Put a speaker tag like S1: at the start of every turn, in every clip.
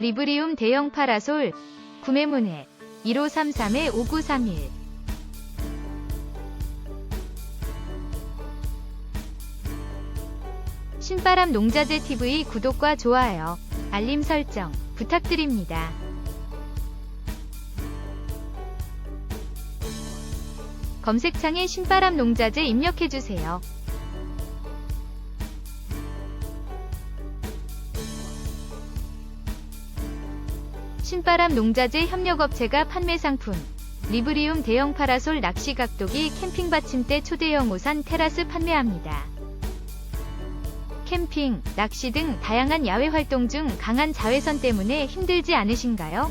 S1: 리브리움 대형 파라솔 구매문의 1533-5931 신바람 농자재 TV 구독과 좋아요, 알림 설정 부탁드립니다. 검색창에 신바람 농자재 입력해주세요. 신바람 농자재 협력업체가 판매 상품 리브리움 대형 파라솔 낚시 각도기 캠핑 받침대 초대형 우산 테라스 판매합니다. 캠핑, 낚시 등 다양한 야외 활동 중 강한 자외선 때문에 힘들지 않으신가요?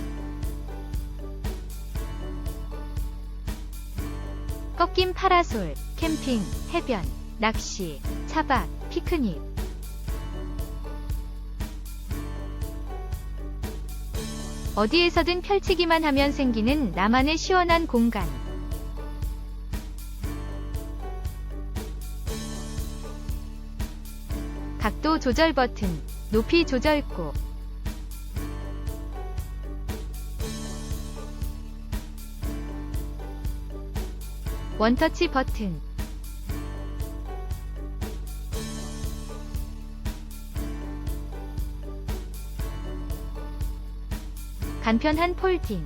S1: 꺾인 파라솔, 캠핑, 해변, 낚시, 차박, 피크닉. 어디에서든 펼치기만 하면 생기는 나만의 시원한 공간. 각도 조절 버튼, 높이 조절고. 원터치 버튼. 간편한 폴딩.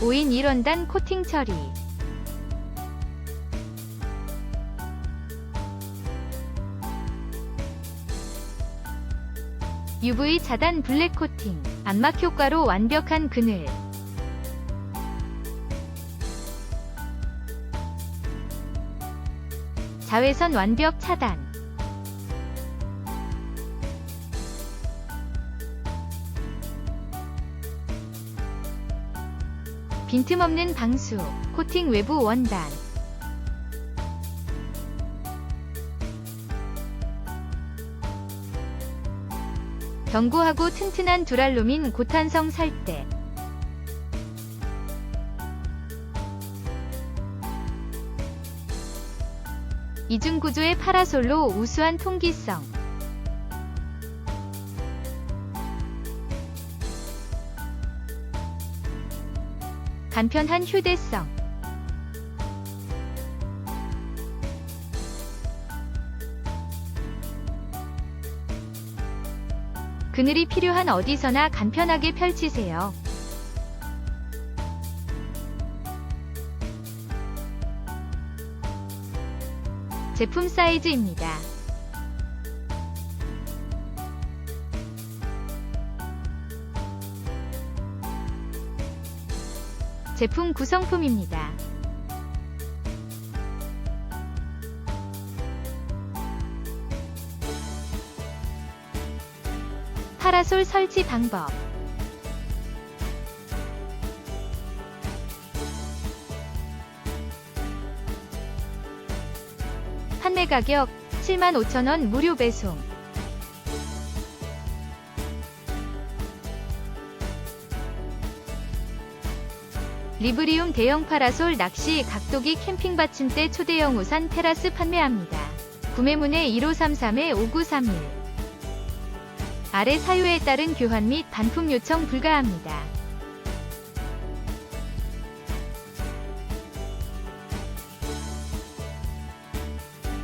S1: 오인 1원단 코팅 처리. UV 차단 블랙 코팅, 안막 효과로 완벽한 그늘. 자외선 완벽 차단. 빈틈없는 방수, 코팅 외부 원단. 견고하고 튼튼한 두랄로민 고탄성 살대. 이중 구조의 파라솔로 우수한 통기성. 간편한 휴대성. 그늘이 필요한 어디서나 간편하게 펼치세요. 제품 사이즈입니다. 제품 구성품입니다. 파라솔 설치 방법 판매 가격 75,000원 무료 배송 리브리움 대형 파라솔 낚시 각도기 캠핑 받침대 초대형 우산 테라스 판매합니다. 구매문의 1533-5931 아래 사유에 따른 교환 및 반품 요청 불가합니다.